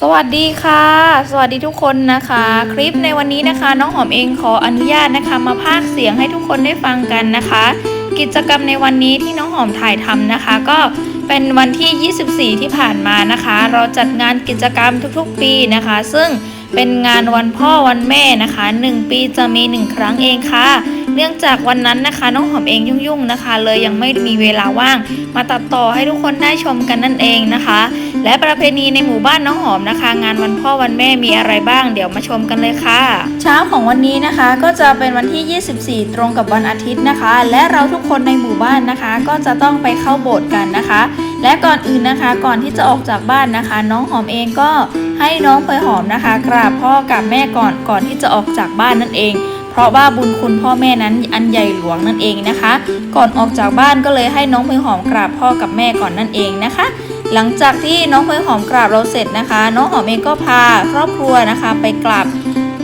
สวัสดีค่ะ สวัสดีทุกคนนะคะ คลิปในวันนี้นะคะ น้องหอมเองขออนุญาตนะคะ มาพากเสียงให้ทุกคนได้ฟังกันนะคะ กิจกรรมในวันนี้ที่น้องหอมถ่ายทำนะคะ ก็เป็นวันที่ 24 ที่ผ่านมานะคะ เราจัดงานกิจกรรมทุกๆ ปีนะคะ ซึ่ง เป็นงานวันพ่อวันแม่นะคะ 1 ปีจะมี 1 ครั้งเองค่ะ เนื่องจากวันนั้นนะคะน้องหอมเองยุ่งๆนะคะ เลยยังไม่มีเวลาว่าง มาตัดต่อให้ทุกคนได้ชมกันนั่นเองนะคะ และประเพณีในหมู่บ้านน้องหอมนะคะ งานวันพ่อวันแม่มีอะไรบ้าง เดี๋ยวมาชมกันเลยค่ะ เช้าของวันนี้นะคะก็จะเป็นวันที่ 24 ตรงกับวันอาทิตย์นะคะ และเราทุกคนในหมู่บ้านนะคะ ก็จะต้องไปเข้าโบสถ์กันนะคะ และก่อนอื่นนะคะ ก่อนที่จะออกจากบ้านนะคะ น้องหอมเองก็ให้น้องเพยหอมนะคะ กราบพ่อกับแม่ก่อนก่อนที่จะออกจากบ้านนั่นเอง เพราะว่าบุญคุณพ่อแม่นั้นอันใหญ่หลวงนั่นเองนะคะ ก่อนออกจากบ้านก็เลยให้น้องเพยหอมกราบพ่อกับแม่ก่อนนั่นเองนะคะ หลังจากที่น้องเพยหอมกราบเราเสร็จนะคะ น้องหอมเองก็พาครอบครัวนะคะ ไปกราบ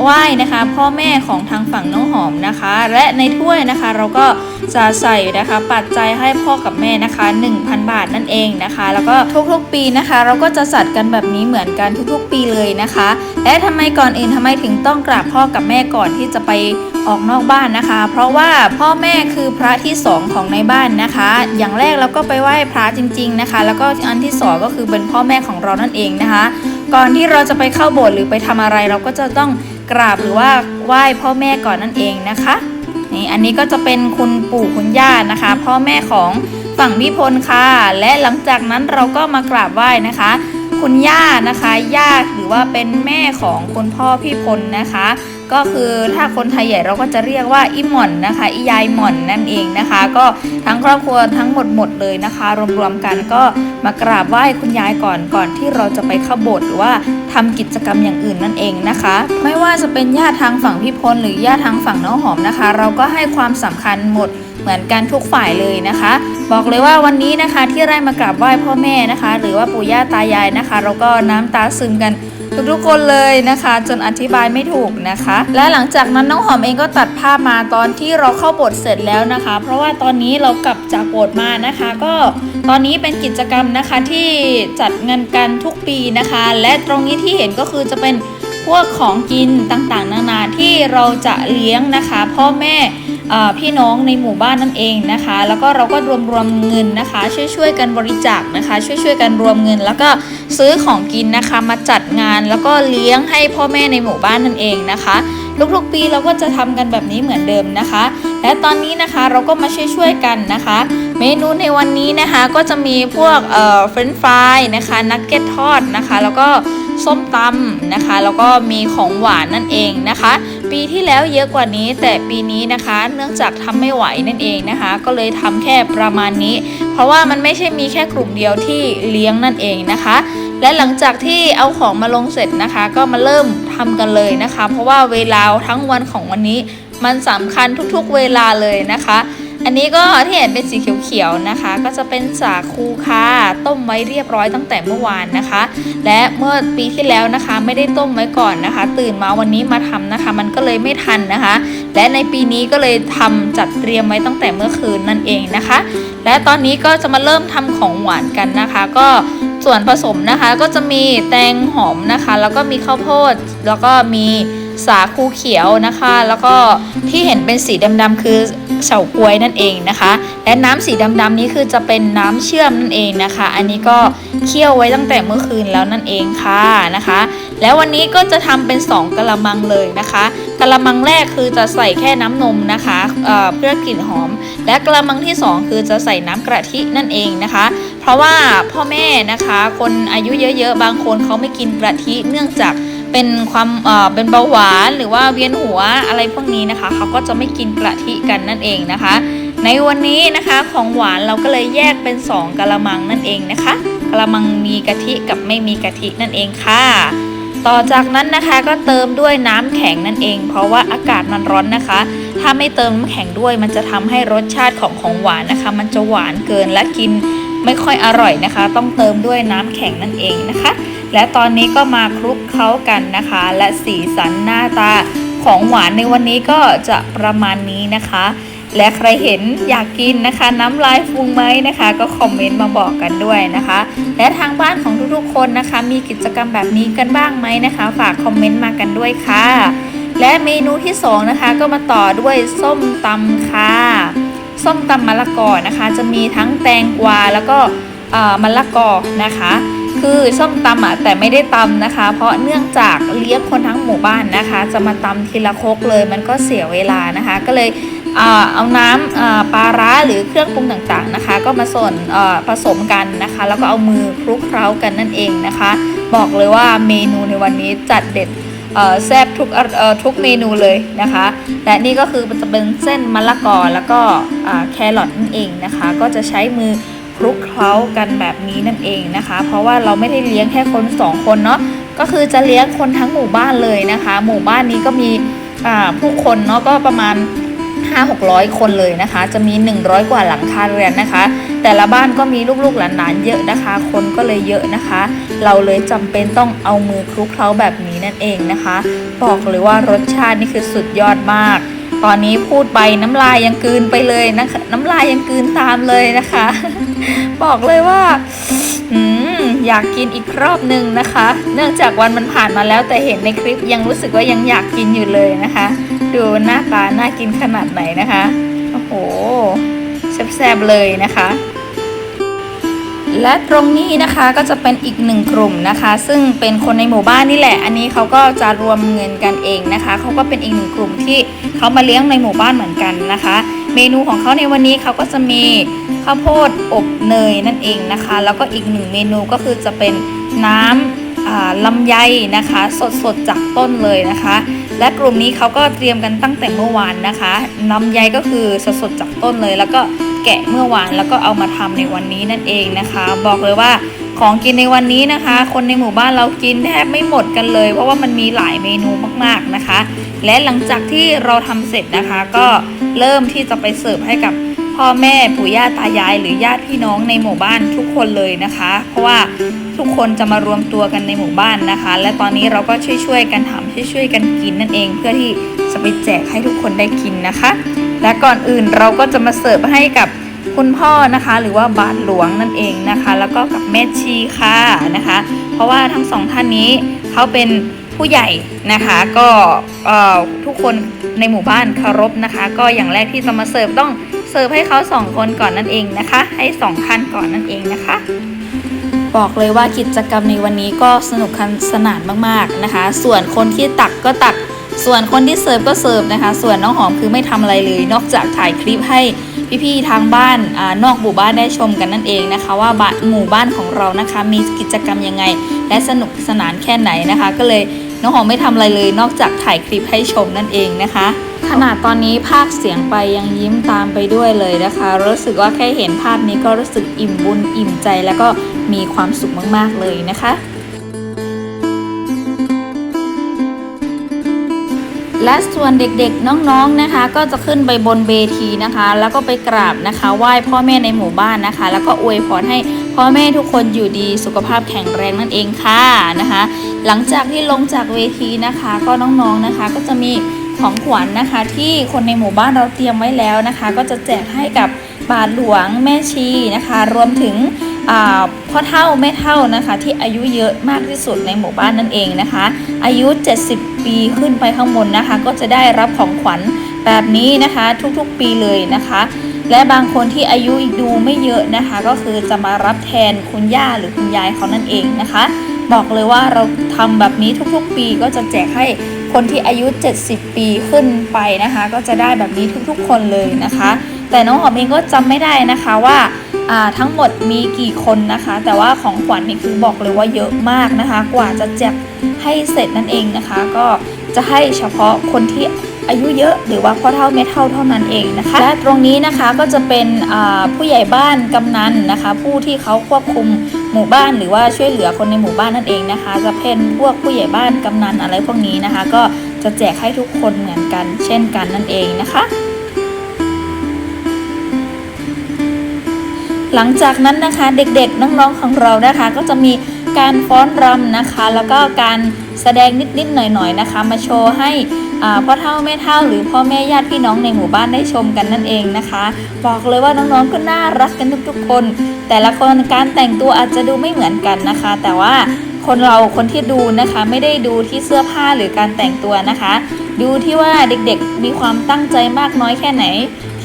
ไหว้นะคะ พ่อแม่ของทางฝั่งน้องหอมนะคะ และในถ้วยนะคะเราก็จะใส่นะคะ ปัจจัยให้พ่อกับแม่นะคะ 1,000 บาทนั่นเองนะคะ แล้วก็ทุกๆปีนะคะ เราก็จะจัดกันแบบนี้เหมือนกันทุกๆ ปีเลยนะคะ และทำไมก่อนอื่นทำไมถึงต้องกราบพ่อกับแม่ก่อนที่จะไปออกนอกบ้านนะคะ เพราะว่าพ่อแม่คือพระที่สองของในบ้านนะคะ อย่างแรกเราก็ไปไหว้พระจริง ๆนะคะ แล้วก็อันที่สองก็คือเป็นพ่อแม่ของเรานั่นเองนะคะ ก่อนที่เราจะไปเข้าโบสถ์หรือไปทำอะไรเราก็จะต้อง กราบหรือว่าไหว้พ่อแม่ก่อนนั่นเองนะคะนี่อันนี้ก็จะเป็นคุณปู่คุณย่านะคะ พ่อแม่ของฝั่งพี่พลค่ะ และหลังจากนั้นเราก็มากราบไหว้นะคะ คุณย่านะคะ ย่าหรือว่าเป็นแม่ของคุณพ่อพี่พลนะคะ ก็คือถ้าคนไทยใหญ่เราก็จะเรียกว่าอีหม่อนนะคะอียายหม่อนนั่นเองนะคะ ก็ทั้งครอบครัวทั้งหมดหมดเลยนะคะ รวมๆกันก็มากราบไหว้คุณยายก่อนก่อนที่เราจะไปเข้าโบสถ์หรือว่าทำกิจกรรมอย่างอื่นนั่นเองนะคะ ไม่ว่าจะเป็นญาติทางฝั่งพี่พลหรือญาติทางฝั่งน้องหอมนะคะ เราก็ให้ความสำคัญหมดเหมือนกันทุกฝ่ายเลยนะคะ บอกเลยว่าวันนี้นะคะที่ได้มากราบไหว้พ่อแม่นะคะ หรือว่าปู่ย่าตายายนะคะ เราก็น้ำตาซึมกัน ทุกๆคนเลยนะคะ จนอธิบายไม่ถูกนะคะ และหลังจากนั้นน้องหอมเองก็ตัดภาพมาตอนที่เราเข้าโบสถ์เสร็จแล้วนะคะ เพราะว่าตอนนี้เรากลับจากโบสถ์มานะคะ ก็ตอนนี้เป็นกิจกรรมนะคะที่จัดงานกันทุกปีนะคะ และตรงนี้ที่เห็นก็คือจะเป็นพวกของกินต่างๆ นานาที่เราจะเลี้ยงนะคะ พ่อแม่ พี่น้องในหมู่บ้านนั่นเองนะคะ แล้วก็เราก็รวมรวมเงินนะคะ ช่วยช่วยกันบริจาคนะคะ ช่วยช่วยกันรวมเงิน แล้วก็ซื้อของกินนะคะมาจัดงานแล้วก็เลี้ยงให้พ่อแม่ในหมู่บ้านนั่นเองนะคะทุกๆปีเราก็จะทำกันแบบนี้เหมือนเดิมนะคะ และตอนนี้นะคะเราก็มาช่วยช่วยๆกันนะคะ เมนูในวันนี้นะคะก็จะมีพวกเอ่อเฟรนช์ฟรายนะคะนักเก็ตทอดนะคะ แล้วก็ ส้มตำนะคะ แล้วก็มีของหวานนั่นเองนะคะ ปีที่แล้วเยอะกว่านี้แต่ปีนี้นะคะ เนื่องจากทำไม่ไหวนั่นเองนะคะ ก็เลยทำแค่ประมาณนี้ เพราะว่ามันไม่ใช่มีแค่กลุ่มเดียวที่เลี้ยงนั่นเองนะคะ และหลังจากที่เอาของมาลงเสร็จนะคะ ก็มาเริ่มทำกันเลยนะคะ เพราะว่าเวลาทั้งวันของวันนี้มันสำคัญทุกๆเวลาเลยนะคะ อันนี้ก็ที่เห็นเป็นสีเขียวๆนะคะ ก็จะเป็นสาคูค่ะต้มไว้เรียบร้อยตั้งแต่เมื่อวานนะคะ และเมื่อปีที่แล้วนะคะ ไม่ได้ต้มไว้ก่อนนะคะ ตื่นมาวันนี้มาทำนะคะ มันก็เลยไม่ทันนะคะ และในปีนี้ก็เลยทำจัดเตรียมไว้ตั้งแต่เมื่อคืนนั่นเองนะคะ และตอนนี้ก็จะมาเริ่มทำของหวานกันนะคะ ก็ส่วนผสมนะคะก็จะมีแตงหอมนะคะ แล้วก็มีข้าวโพดแล้วก็มี สาคูเขียวนะคะ แล้วก็ที่เห็นเป็นสีดำๆคือเฉาก๊วยนั่นเองนะคะ และน้ำสีดำๆนี้คือจะเป็นน้ำเชื่อมนั่นเองนะคะ อันนี้ก็เคี่ยวไว้ตั้งแต่เมื่อคืนแล้วนั่นเองค่ะนะคะ แล้ววันนี้ก็จะทำเป็น 2กะละมังเลยนะคะกะละมังแรกคือจะใส่แค่น้ำนมนะคะเเพื่อกลิ่นหอม และกระมังที่ 2 คือจะใส่น้ำกะทินั่นเองนะคะ เพราะว่าพ่อแม่นะคะ คนอายุเยอะๆ บางคนเขาไม่กินกะทิเนื่องจาก เป็นความเอ่อเป็นเบาหวานหรือว่าเวียนหัวอะไรพวกนี้นะคะเขาก็จะไม่กินกะทิกันนั่นเองนะคะ ในวันนี้นะคะของหวานเราก็เลยแยกเป็น 2กะละมังนั่นเองนะคะกะละมังมีกะทิกับไม่มีกะทินั่นเองค่ะต่อจากนั้นนะคะก็เติมด้วยน้ำแข็งนั่นเอง เพราะว่าอากาศมันร้อนนะคะ ถ้าไม่เติมน้ำแข็งด้วย มันจะทำให้รสชาติของของหวานนะคะ มันจะหวานเกินและกินไม่ค่อยอร่อยนะคะ ต้องเติมด้วยน้ำแข็งนั่นเองนะคะ และตอนนี้ก็มาคลุกเคล้ากันนะคะ และสีสันหน้าตาของหวานในวันนี้ก็จะประมาณนี้นะคะ และใครเห็นอยากกินนะคะ น้ำลายฟูงไหมนะคะ ก็คอมเมนต์มาบอกกันด้วยนะคะ และทางบ้านของทุกๆคนนะคะ มีกิจกรรมแบบนี้กันบ้างไหมนะคะ ฝากคอมเมนต์มากันด้วยค่ะ และเมนูที่สองนะคะก็มาต่อด้วยส้มตำค่ะส้มตำมะละกอนะคะ จะมีทั้งแตงกวาแล้วก็มะละกอนะคะ คือส้มตำอะแต่ไม่ได้ตำนะคะ เพราะเนื่องจากเลี้ยงคนทั้งหมู่บ้านนะคะ จะมาตำทีละคกเลยมันก็เสียเวลานะคะ ก็เลยเอาน้ำปลาร้าหรือเครื่องปรุงต่างๆนะคะ ก็มาส่วนผสมกันนะคะ แล้วก็เอามือคลุกเคล้ากันนั่นเองนะคะ บอกเลยว่าเมนูในวันนี้จัดเด็ดแซ่บทุกเอ่อทุกเมนูเลยนะคะ และนี่ก็คือจะเป็นเส้นมะละกอแล้วก็แครอทนั่นเองนะคะ ก็จะใช้มือ คลุกเคล้ากันแบบนี้นั่นเองนะคะ เพราะว่าเราไม่ได้เลี้ยงแค่คนสองคนเนาะก็คือจะเลี้ยงคนทั้งหมู่บ้านเลยนะคะ หมู่บ้านนี้ก็มีผู้คนเนาะก็ประมาณ5 600 คนเลยนะคะ จะมี 100 กว่าหลังคาเรือนนะคะ แต่ละบ้านก็มีลูกๆหลานๆเยอะนะคะ คนก็เลยเยอะนะคะ เราเลยจำเป็นต้องเอามือคลุกเคล้าแบบนี้นั่นเองนะคะ บอกเลยว่ารสชาตินี่คือสุดยอดมาก ตอนนี้พูดไปน้ำลายยังกืนไปเลยนะคะน้ำลายยังกืนตามเลยนะคะ บอกเลยว่าอืมอยากกินอีกรอบหนึ่งนะคะ เนื่องจากวันมันผ่านมาแล้วแต่เห็นในคลิปยังรู้สึกว่ายังอยากกินอยู่เลยนะคะ ดูหน้าตาน่ากินขนาดไหนนะคะ โอ้โหแซ่บๆเลยนะคะ และตรงนี้นะคะก็จะเป็นอีกหนึ่งกลุ่มนะคะ ซึ่งเป็นคนในหมู่บ้านนี่แหละ อันนี้เขาก็จะรวมเงินกันเองนะคะเขาก็เป็นอีกหนึ่งกลุ่มที่เขามาเลี้ยงในหมู่บ้านเหมือนกันนะคะ เมนูของเขาในวันนี้เขาก็จะมีข้าวโพดอบเนยนั่นเองนะคะ แล้วก็อีกหนึ่งเมนูก็คือจะเป็นน้ำลำไยนะคะ สดๆจากต้นเลยนะคะ และกลุ่มนี้เขาก็เตรียมกันตั้งแต่เมื่อวานนะคะลำไยก็คือสดๆจากต้นเลยแล้วก็ แกะเมื่อวานแล้วก็เอามาทำในวันนี้นั่นเองนะคะ บอกเลยว่าของกินในวันนี้นะคะ คนในหมู่บ้านเรากินแทบไม่หมดกันเลย เพราะว่ามันมีหลายเมนูมากๆนะคะ และหลังจากที่เราทำเสร็จนะคะ ก็เริ่มที่จะไปเสิร์ฟให้กับพ่อแม่ปู่ย่าตายายหรือญาติพี่น้องในหมู่บ้านทุกคนเลยนะคะ เพราะว่าทุกคนจะมารวมตัวกันในหมู่บ้านนะคะ และตอนนี้เราก็ช่วยๆกันทำช่วยๆกันกินนั่นเอง เพื่อที่จะไปแจกให้ทุกคนได้กินนะคะ และก่อนอื่นเราก็จะมาเสิร์ฟให้กับคุณพ่อนะคะ หรือว่าบาทหลวงนั่นเองนะคะ แล้วก็กับแม่ชีค่ะนะคะ เพราะว่าทั้งสองท่านนี้เขาเป็นผู้ใหญ่นะคะก็ทุกคนในหมู่บ้านเคารพนะคะ ก็อย่างแรกที่จะมาเสิร์ฟต้องเสิร์ฟให้เขาสองคนก่อนนั่นเองนะคะ ให้สองท่านก่อนนั่นเองนะคะ บอกเลยว่ากิจกรรมในวันนี้ก็สนุกสนานมากๆนะคะ ส่วนคนที่ตักก็ตัก ส่วนคนที่เสิร์ฟก็เสิร์ฟนะคะ ส่วนน้องหอมคือไม่ทำอะไรเลย นอกจากถ่ายคลิปให้พี่ๆทางบ้านอนอกหมู่บ้านได้ชมกันนั่นเองนะคะ ว่าหมู่บ้านของเรานะคะ มีกิจกรรมยังไง และสนุกสนานแค่ไหนนะคะ ก็เลยน้องหอมไม่ทำอะไรเลย นอกจากถ่ายคลิปให้ชมนั่นเองนะคะ ขนาดตอนนี้ภาคเสียงไปยังยิ้มตามไปด้วยเลยนะคะ รู้สึกว่าแค่เห็นภาพนี้ก็รู้สึกอิ่มบุญอิ่มใจ แล้วก็มีความสุขมากๆเลยนะคะ และส่วนเด็กๆน้องๆนะคะ ก็จะขึ้นไปบนเวทีนะคะ แล้วก็ไปกราบนะคะ ไหว้พ่อแม่ในหมู่บ้านนะคะ แล้วก็อวยพรให้พ่อแม่ทุกคนอยู่ดีสุขภาพแข็งแรงนั่นเองค่ะนะคะ หลังจากที่ลงจากเวทีนะคะ ก็น้องๆนะคะก็จะมีของขวัญนะคะ ที่คนในหมู่บ้านเราเตรียมไว้แล้วนะคะ ก็จะแจกให้กับบาทหลวงแม่ชีนะคะ รวมถึงพ่อเท่าแม่เท่านะคะ ที่อายุเยอะมากที่สุดในหมู่บ้านนั่นเองนะคะ อายุ 70 ปีขึ้นไปข้างบนนะคะ ก็จะได้รับของขวัญแบบนี้นะคะทุกๆปีเลยนะคะ และบางคนที่อายุดูไม่เยอะนะคะ ก็คือจะมารับแทนคุณย่าหรือคุณยายเขานั่นเองนะคะ บอกเลยว่าเราทำแบบนี้ทุกๆปีก็จะแจกให้คนที่อายุ 70 ปีขึ้นไปนะคะ ก็จะได้แบบนี้ทุกๆ คนเลยนะคะ แต่น้องหอมเองก็จำไม่ได้นะคะว่าทั้งหมดมีกี่คนนะคะ แต่ว่าของขวัญนี่คือบอกเลยว่าเยอะมากนะคะ กว่าจะแจกให้เสร็จนั่นเองนะคะ ก็จะให้เฉพาะคนที่อายุเยอะหรือว่าพ่อเท่าแม่เท่าเท่านั้นเองนะคะ และตรงนี้นะคะก็จะเป็นผู้ใหญ่บ้านกำนันนะคะ ผู้ที่เขาควบคุมหมู่บ้านหรือว่าช่วยเหลือคนในหมู่บ้านนั่นเองนะคะ จะเป็นพวกผู้ใหญ่บ้านกำนันอะไรพวกนี้นะคะ ก็จะแจกให้ทุกคนเหมือนกันเช่นกันนั่นเองนะคะ หลังจากนั้นนะคะเด็กๆน้องๆของเรานะคะ ก็จะมีการฟ้อนรำนะคะ แล้วก็การแสดงนิดๆหน่อยๆนะคะ มาโชว์ให้พ่อเฒ่าแม่เฒ่าหรือพ่อแม่ญาติพี่น้องในหมู่บ้านได้ชมกันนั่นเองนะคะ บอกเลยว่าน้องๆก็น่ารักกันทุกๆคน แต่ละคนการแต่งตัวอาจจะดูไม่เหมือนกันนะคะ แต่ว่าคนเราคนที่ดูนะคะไม่ได้ดูที่เสื้อผ้าหรือการแต่งตัวนะคะ ดูที่ว่าเด็กๆมีความตั้งใจมากน้อยแค่ไหน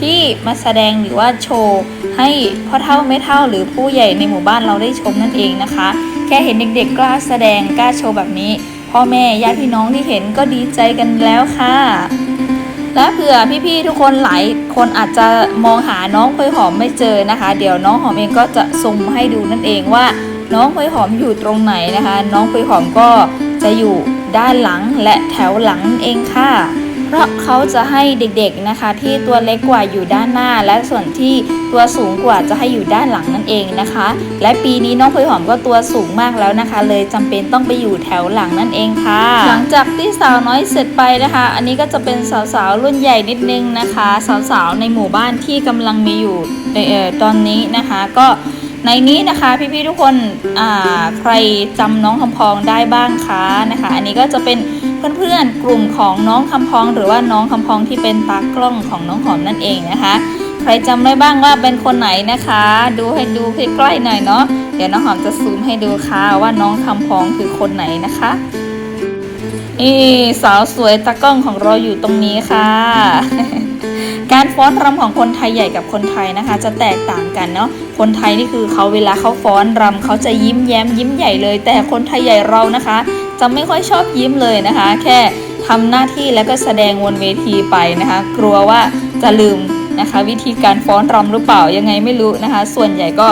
ที่มาแสดงหรือว่าโชว์ให้พ่อเท่าไม่เท่าหรือผู้ใหญ่ในหมู่บ้านเราได้ชมนั่นเองนะคะ แค่เห็นเด็กๆกล้าแสดงกล้าโชว์แบบนี้ พ่อแม่ญาติพี่น้องที่เห็นก็ดีใจกันแล้วค่ะ และเผื่อพี่ๆทุกคนหลายคนอาจจะมองหาน้องพลอยหอมไม่เจอนะคะ เดี๋ยวน้องหอมเองก็จะซูมให้ดูนั่นเองว่า น้องพลอยหอมอยู่ตรงไหนนะคะ น้องพลอยหอมก็จะอยู่ด้านหลังและแถวหลังเองค่ะ เพราะเขาจะให้เด็กๆนะคะ ที่ตัวเล็กกว่าอยู่ด้านหน้า และส่วนที่ตัวสูงกว่าจะให้อยู่ด้านหลังนั่นเองนะคะ และปีนี้น้องพลอยหอมก็ตัวสูงมากแล้วนะคะ เลยจำเป็นต้องไปอยู่แถวหลังนั่นเองค่ะ หลังจากที่สาวน้อยเสร็จไปนะคะ อันนี้ก็จะเป็นสาวๆรุ่นใหญ่นิดนึงนะคะ สาวๆในหมู่บ้านที่กำลังมีอยู่ในเออตอนนี้นะคะ ก็ ในนี้นะคะพี่ๆทุกคนใครจำน้องคำพองได้บ้างคะนะคะ อันนี้ก็จะเป็นเพื่อนๆกลุ่มของน้องคำพองหรือว่าน้องคำพองที่เป็นตากล้องของน้องหอมนั่นเองนะคะ ใครจำได้บ้างว่าเป็นคนไหนนะคะ ดูให้ดูใกล้ๆหน่อยเนาะเดี๋ยวน้องหอมจะซูมให้ดูค่ะว่าน้องคำพองคือคนไหนนะคะนี่สาวสวยตากล้องของเราอยู่ตรงนี้ค่ะ การฟ้อนรำของคนไทยใหญ่กับคนไทยนะคะ จะแตกต่างกันเนาะคนไทยนี่คือเขาเวลาเขาฟ้อนรำเขาจะยิ้มแย้มยิ้มใหญ่เลย แต่คนไทยใหญ่เรานะคะ จะไม่ค่อยชอบยิ้มเลยนะคะ แค่ทำหน้าที่แล้วก็แสดงวนเวทีไปนะคะ กลัวว่าจะลืมนะคะ วิธีการฟ้อนรำหรือเปล่ายังไงไม่รู้นะคะ ส่วนใหญ่ก็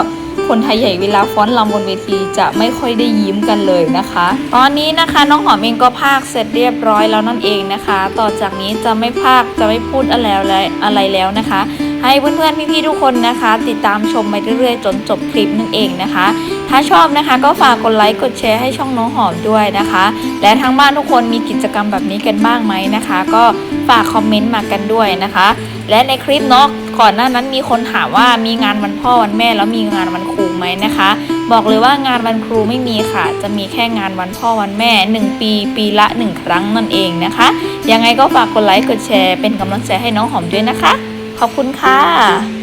คนไทยใหญ่เวลาฟ้อนรำบนเวทีจะไม่ค่อยได้ยิ้มกันเลยนะคะ ตอนนี้นะคะน้องหอมเองก็พากเสร็จเรียบร้อยแล้วนั่นเองนะคะ ต่อจากนี้จะไม่พากจะไม่พูดอะไรแล้วอะไรแล้วนะคะ ให้เพื่อนๆพี่ๆทุกคนนะคะ ติดตามชมไปเรื่อยๆ จนจบคลิปนั่นเองนะคะ ถ้าชอบนะคะก็ฝากกดไลค์กดแชร์ให้ช่องน้องหอมด้วยนะคะ และทั้งบ้านทุกคนมีกิจกรรมแบบนี้กันบ้างไหมนะคะ ก็ฝากคอมเมนต์มากันด้วยนะคะ และในคลิปเนาะ ก่อนหน้านั้นมีคนถามว่ามีงานวันพ่อวันแม่แล้วมีงานวันครูไหมนะคะ บอกเลยว่างานวันครูไม่มีค่ะ จะมีแค่งานวันพ่อวันแม่ 1 ปี ปีละ 1 ครั้งนั่นเองนะคะ ยังไงก็ฝากกดไลค์กดแชร์เป็นกำลังใจให้น้องหอมด้วยนะคะ ขอบคุณค่ะ